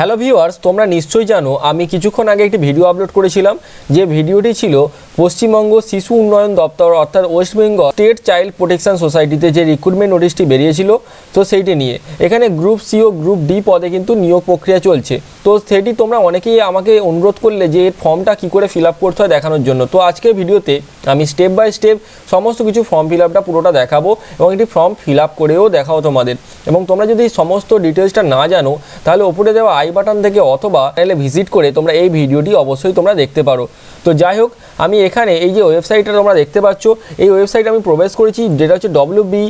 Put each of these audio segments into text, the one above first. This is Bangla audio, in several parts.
হ্যালো ভিউয়ার্স তোমরা নিশ্চয়ই জানো, আমি কিছুক্ষণ আগে একটি ভিডিও আপলোড করেছিলাম, যে ভিডিওটি ছিল পশ্চিমবঙ্গ শিশু উন্নয়ন দপ্তর, অর্থাৎ West Bengal state child protection সোসাইটিতে যে রিক্রুটমেন্ট নোটিশটি বেরিয়েছিল, তো সেইটি নিয়ে। এখানে গ্রুপ সি ও গ্রুপ ডি পদে কিন্তু নিয়োগ প্রক্রিয়া চলছে। তো সেটি তোমরা অনেকেই আমাকে অনুরোধ করলে যে ফর্মটা কী করে ফিল আপ করতে হয় দেখানোর জন্য। তো আজকের ভিডিওতে আমি স্টেপ বাই স্টেপ সমস্ত কিছু ফর্ম ফিল আপটা পুরোটা দেখাবো এবং একটি ফর্ম ফিল আপ করেও দেখাও তোমাদের। এবং তোমরা যদি সমস্ত ডিটেলসটা না জানো, তাহলে ওপরে দেওয়া আই বাটন থেকে অথবা তাহলে ভিজিট করে তোমরা এই ভিডিওটি অবশ্যই তোমরা দেখতে পারো। তো যাই হোক, আমি এখানে এই যে ওয়েবসাইটটা তোমরা দেখতে পাচ্ছ, এই ওয়েবসাইটে আমি প্রবেশ করেছি, যেটা হচ্ছে W B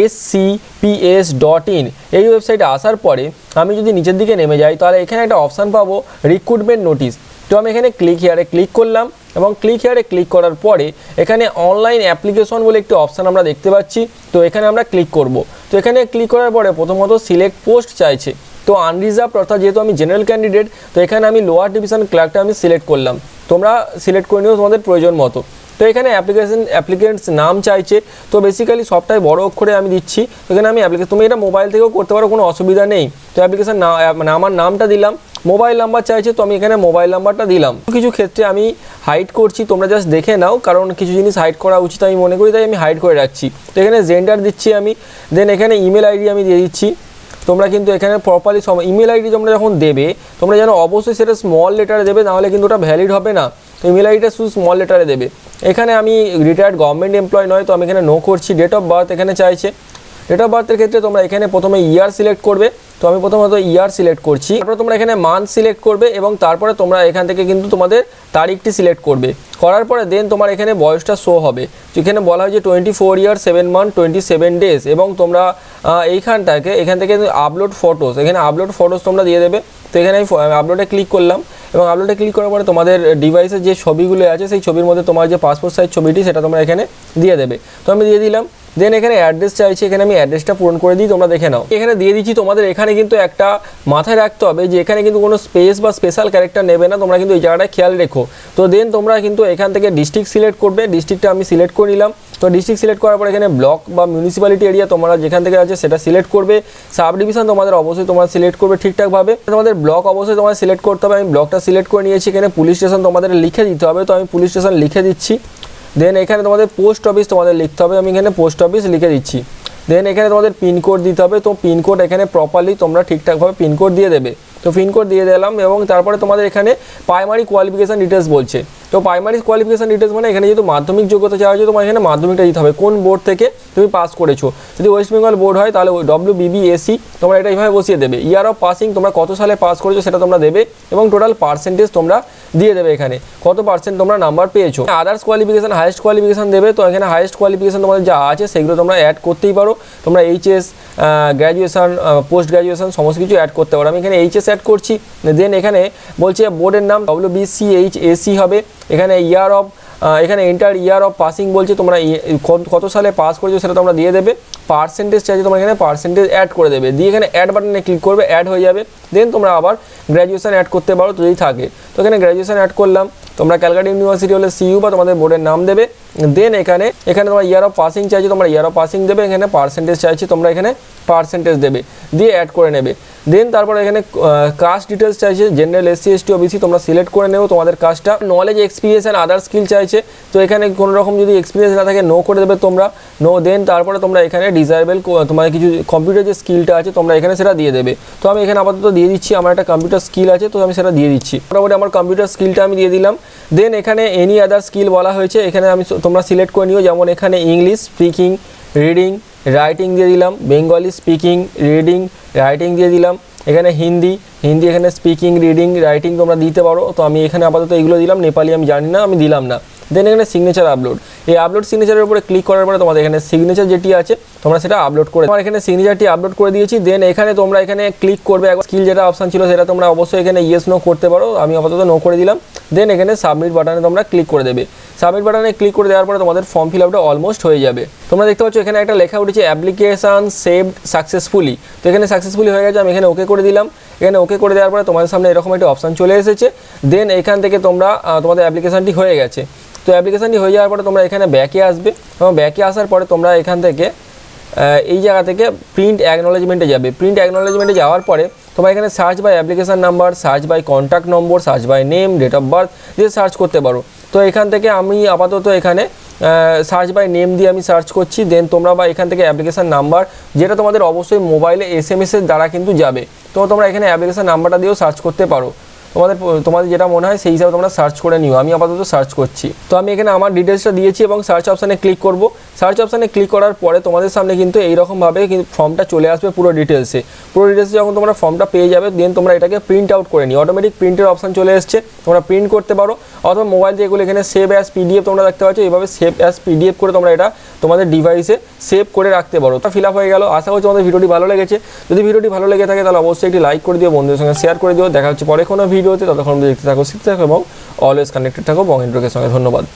S C P S dot in এই ওয়েবসাইটে আসার পরে আমি যদি নিচের দিকে নেমে যাই, তাহলে এখানে একটা অপশান পাবো রিক্রুটমেন্ট নোটিশ তো আমি এখানে ক্লিক হিয়ারে ক্লিক করলাম এবং ক্লিক হিয়ারে ক্লিক করার পরে এখানে অনলাইন অ্যাপ্লিকেশন বলে একটি অপশান আমরা দেখতে পাচ্ছি। তো এখানে আমরা ক্লিক করব। তো এখানে ক্লিক করার পরে প্রথমত সিলেক্ট পোস্ট চাইছে। তো আনরিজার্ভ অর্থাৎ যেহেতু আমি জেনারেল ক্যান্ডিডেট তো এখানে আমি লোয়ার ডিভিশন ক্লার্কটা আমি সিলেক্ট করলাম। তোমরা সিলেক্ট করে নিও তোমাদের প্রয়োজন মতো। তো এখানে অ্যাপ্লিকেশন অ্যাপ্লিকেন্টস নাম চাইছে। তো বেসিক্যালি সবটাই বড় অক্ষরে আমি দিচ্ছি। এখানে আমি অ্যাপ্লিকেশন তুমি এটা মোবাইল থেকেও করতে পারো, কোনো অসুবিধা নেই। তো অ্যাপ্লিকেশন না মানে আমার নামটা দিলাম। মোবাইল নাম্বার চাইছে, তো আমি এখানে মোবাইল নাম্বারটা দিলাম। কিছু ক্ষেত্রে আমি হাইড করছি, তোমরা জাস্ট দেখে নাও, কারণ কিছু জিনিস হাইড করা উচিত আমি মনে করি, তাই আমি হাইড করে রাখছি। তো এখানে জেন্ডার দিচ্ছি আমি দেন এখানে ইমেল আইডি আমি দিয়ে দিচ্ছি। তোমরা কিন্তু এখানে প্রপারলি সব ইমেল আইডি তোমরা যখন দেবে, তোমরা যেন অবশ্যই সেটা স্মল লেটারে দেবে, নাহলে কিন্তু ওটা ভ্যালিড হবে না। তো ইমেল আইডিটা শুধু স্মল লেটারে দেবে। এখানে আমি রিটায়ার্ড গভর্নমেন্ট এমপ্লয় নয়, তো আমি এখানে নো করছি। ডেট অফ বার্থ এখানে চাইছে ডেট অফ বার্থের ক্ষেত্রে তোমরা এখানে প্রথমে ইয়ার সিলেক্ট করবে। তো আমি প্রথমত ইয়ার সিলেক্ট করছি। তারপরে তোমরা এখানে মান্থ সিলেক্ট করবে এবং তারপরে তোমরা এখান থেকে কিন্তু তোমাদের তারিখটি সিলেক্ট করবে। করার পরে দেন তোমার এখানে বয়সটা শো হবে। যেখানে বলা হয় যে twenty four year seven month twenty seven days এবং তোমরা এইখানটাকে, এখান থেকে আপলোড ফটোস এখানে আপলোড ফটোস তোমরা দিয়ে দেবে। তো এখানে আমি আপলোডে ক্লিক করলাম এবং আপলোডে ক্লিক করার পরে তোমাদের ডিভাইসের যে ছবিগুলো আছে, সেই ছবির মধ্যে তোমার যে পাসপোর্ট সাইজ ছবিটি, সেটা তোমরা এখানে দিয়ে দেবে। তো আমি দিয়ে দিলাম। দেন এখানে অ্যাড্রেস চাইছি, এখানে আমি অ্যাড্রেসটা পূরণ করে দিই, তোমরা দেখে নাও। এখানে দিয়ে দিচ্ছি, তোমাদের এখানে কিন্তু একটা মাথায় রাখতে হবে যে এখানে কিন্তু কোনো স্পেস বা স্পেশাল ক্যারেক্টার নেবে না, তোমরা কিন্তু এই জায়গাটায় খেয়াল রেখো। তো দেন তোমরা কিন্তু এখান থেকে ডিস্ট্রিক্ট সিলেক্ট করবে ডিস্ট্রিক্টটা আমি সিলেক্ট করে নিলাম। তো ডিস্ট্রিক্ট সিলেক্ট করার পর এখানে ব্লক বা মিউনিসিপ্যালিটি এরিয়া তোমরা যেখান থেকে আছে সেটা সিলেক্ট করবে। সাব ডিভিশন তোমাদের অবশ্যই তোমরা সিলেক্ট করবে ঠিকঠাকভাবে। তোমাদের ব্লক অবশ্যই তোমাদের সিলেক্ট করতে হবে। আমি ব্লকটা সিলেক্ট করে নিয়েছি, এখানে পুলিশ স্টেশন তোমাদের লিখে দিতে হবে। তো আমি পুলিশ স্টেশন লিখে দিচ্ছি। দেন এখানে তোমাদের পোস্ট অফিস তোমাদের লিখতে হবে, আমি এখানে পোস্ট অফিস লিখে দিচ্ছি। দেন এখানে তোমাদের পিনকোড দিতে হবে, তো পিনকোড এখানে প্রপারলি তোমরা ঠিকঠাকভাবে পিনকোড দিয়ে দেবে। তো পিনকোড দিয়ে দিলাম এবং তারপরে তোমাদের এখানে প্রাইমারি কোয়ালিফিকেশান ডিটেলস বলছে। তো প্রাইমারি কোয়ালিফিকেশান ডিটেলস মানে এখানে যেহেতু মাধ্যমিক যোগ্যতা চাওয়া হচ্ছে তোমার এখানে মাধ্যমিকটা দিতে হবে। কোন বোর্ড থেকে তুমি পাস করেছ? যদি ওয়েস্ট বেঙ্গল বোর্ড হয়, তাহলে ডব্লিউ বিবিএসসি তোমরা এটা এইভাবে বসিয়ে দেবে। ইয়ার অফ পাসিং তোমরা কত সালে পাস করেছ সেটা তোমরা দেবে এবং টোটাল পার্সেন্টেজ তোমরা দিয়ে দেবে এখানে। কত পার্সেন্ট তোমরা নাম্বার পেয়েছ? আদার্স কোয়ালিফিকেশান হাইয়েস্ট কোয়ালিফিকেশান দেবে, তো এখানে হাইয়েস্ট কোয়ালিফিকেশান তোমাদের যা আছে সেগুলো তোমরা অ্যাড করতেই পারো। তোমরা এইচএস গ্র্যাজুয়েশন পোস্ট গ্র্যাজুয়েশন সমস্ত কিছু অ্যাড করতে পারো। আমি এখানে এইচএস অ্যাড করছি। দেন এখানে বলছে বোর্ডের নাম ডব্লিউ বিসি এইচ এসি হবে। এখানে ইয়ার অফ এখানে এন্টার ইয়ার অফ পাসিং বলছে, তোমরা কত- সালে পাস করেছ সেটা তোমরা দিয়ে দেবে। পার্সেন্টেজ চাইছে, তোমরা এখানে পার্সেন্টেজ অ্যাড করে দেবে। দিয়ে এখানে অ্যাড বাটনে ক্লিক করবে অ্যাড হয়ে যাবে। দেন তোমরা আবার গ্র্যাজুয়েশান অ্যাড করতে পারো, যদি থাকে। তো এখানে গ্র্যাজুয়েশান অ্যাড করলাম। তোমরা ক্যালকাটা ইউনিভার্সিটি হলে সিইউ বা তোমাদের বোর্ডের নাম দেবে। দেন এখানে এখানে তোমার ইয়ার অফ পাসিং চাইছে, তোমরা ইয়ার অফ পাসিং দেবে। এখানে পার্সেন্টেজ চাইছে, তোমরা এখানে পার্সেন্টেজ দেবে। দিয়ে অ্যাড করে নেবে। দেন তারপরে এখানে কাস্ট ডিটেলস চাইছে জেনারেল এসসি এসটি ওবিসি তোমরা সিলেক্ট করে নেবে তোমাদের কাজটা knowledge experience and other skill চাইছে। তো এখানে কোনো রকম যদি এক্সপিরিয়েন্স না থাকে নো করে দেবে তোমরা। নো দেন তারপরে তোমরা এখানে ডিজাইবেল তোমার কিছু কম্পিউটার যে স্কিলটা আছে, তোমরা এখানে সেটা দিয়ে দেবে। তো আমি এখানে আপাতত দিয়ে দিচ্ছি, আমার একটা কম্পিউটার স্কিল আছে, তো আমি সেটা দিয়ে দিচ্ছি। মোটামুটি আমার কম্পিউটার স্কিলটা আমি দিয়ে দিলাম। দেন এখানে এনি আদার স্কিল বলা হয়েছে, এখানে আমি তোমরা সিলেক্ট করে নিও। যেমন এখানে ইংলিশ স্পিকিং রিডিং রাইটিং দিয়ে দিলাম। বেঙ্গলি স্পিকিং রিডিং রাইটিং দিয়ে দিলাম। এখানে হিন্দি হিন্দি এখানে স্পিকিং রিডিং রাইটিং তোমরা দিতে পারো। তো আমি এখানে আপাতত এগুলো দিলাম। নেপালি আমি জানি না, আমি দিলাম না। দেন এখানে সিগনেচার আপলোড এই আপলোড সিগনেচারের উপরে ক্লিক করার পরে তোমাদের এখানে সিগনেচার যেটি আছে, তোমরা সেটা আপলোড করে আমার এখানে সিগনেচারটি আপলোড করে দিয়েছি দেন এখানে তোমরা এখানে ক্লিক করবে। একবার স্কিল যেটা অপশান ছিল সেটা তোমরা অবশ্যই এখানে ইয়েস নো করতে পারো। আমি আপাতত নো করে দিলাম। দেন এখানে সাবমিট বাটনে তোমরা ক্লিক করে দেবে। সাবমিট বাটনে ক্লিক করে দেওয়ার পরে তোমাদের ফর্ম ফিল আপটা অলমোস্ট হয়ে যাবে। তোমরা দেখতে পাচ্ছ এখানে একটা লেখা উঠেছে অ্যাপ্লিকেশন সেভড সাকসেসফুলি তো এখানে সাকসেসফুলি হয়ে গেছে, আমি এখানে ওকে করে দিলাম। এখানে ওকে করে দেওয়ার পরে তোমাদের সামনে এরকম একটা অপশান চলে এসেছে। দেন এখান থেকে তোমরা তোমাদের অ্যাপ্লিকেশনটি হয়ে গেছে। তো অ্যাপ্লিকেশনটি হয়ে যাওয়ার পরে তোমরা এখানে ব্যাকে আসবে এবং ব্যাকে আসার পরে তোমরা এখান থেকে এই জায়গা থেকে প্রিন্ট অ্যাকনোলেজমেন্টে যাবে। প্রিন্ট অ্যাকনোলেজমেন্টে যাওয়ার পরে তোমরা এখানে search by application number search by contact number search by name date of birth দিয়ে সার্চ করতে পারো। তো এখান থেকে আমি আপাতত এখানে সার্চ বাই নেম দিয়ে আমি সার্চ করছি দেন তোমরা বা এখান থেকে অ্যাপ্লিকেশান নাম্বার যেটা তোমাদের অবশ্যই মোবাইলে এস এম এসের দ্বারা কিন্তু যাবে। তো তোমরা এখানে অ্যাপ্লিকেশান নাম্বারটা দিয়েও সার্চ করতে পারো। তোমাদের তোমাদের যেটা মনে হয় সেই হিসাবে তোমরা সার্চ করে নিও। আমি আপাতত সার্চ করছি। তো আমি এখানে আমার ডিটেলসটা দিয়েছি এবং সার্চ অপশানে ক্লিক করব। সার্চ অপশানে ক্লিক করার পরে তোমাদের সামনে কিন্তু এইরকমভাবে কিন্তু ফর্মটা চলে আসবে পুরো ডিটেলসে পুরো ডিটেলসে যখন তোমরা ফর্মটা পেয়ে যাবে দেন তোমরা এটাকে প্রিন্ট আউট করে নিও। অটোমেটিক প্রিন্টের অপশান চলে এসছে। তোমরা প্রিন্ট করতে পারো। অথবা মোবাইল থেকে এগুলো এখানে সেভ অ্যাস পিডিএফ তোমরা দেখতে পাচ্ছ। এইভাবে সেভ অ্যাস পিডিএফ করে তোমরা এটা তোমাদের ডিভাইসে সেভ করে রাখতে পারো। তা ফিল আপ হয়ে গেল। আশা করছি তোমাদের ভিডিওটি ভালো লেগেছে। যদি ভিডিওটি ভালো লেগে থাকে, তাহলে অবশ্যই একটি লাইক করে দিও, বন্ধুদের সঙ্গে শেয়ার করে দিও। দেখা হচ্ছে পরে কোনো ভিডিওতে। ততক্ষণ দেখতে থাকো শিখতে থাকো এবং অলওয়েজ কানেক্টেড থাকো। বঙ্গেন্দ্রকের সঙ্গে ধন্যবাদ।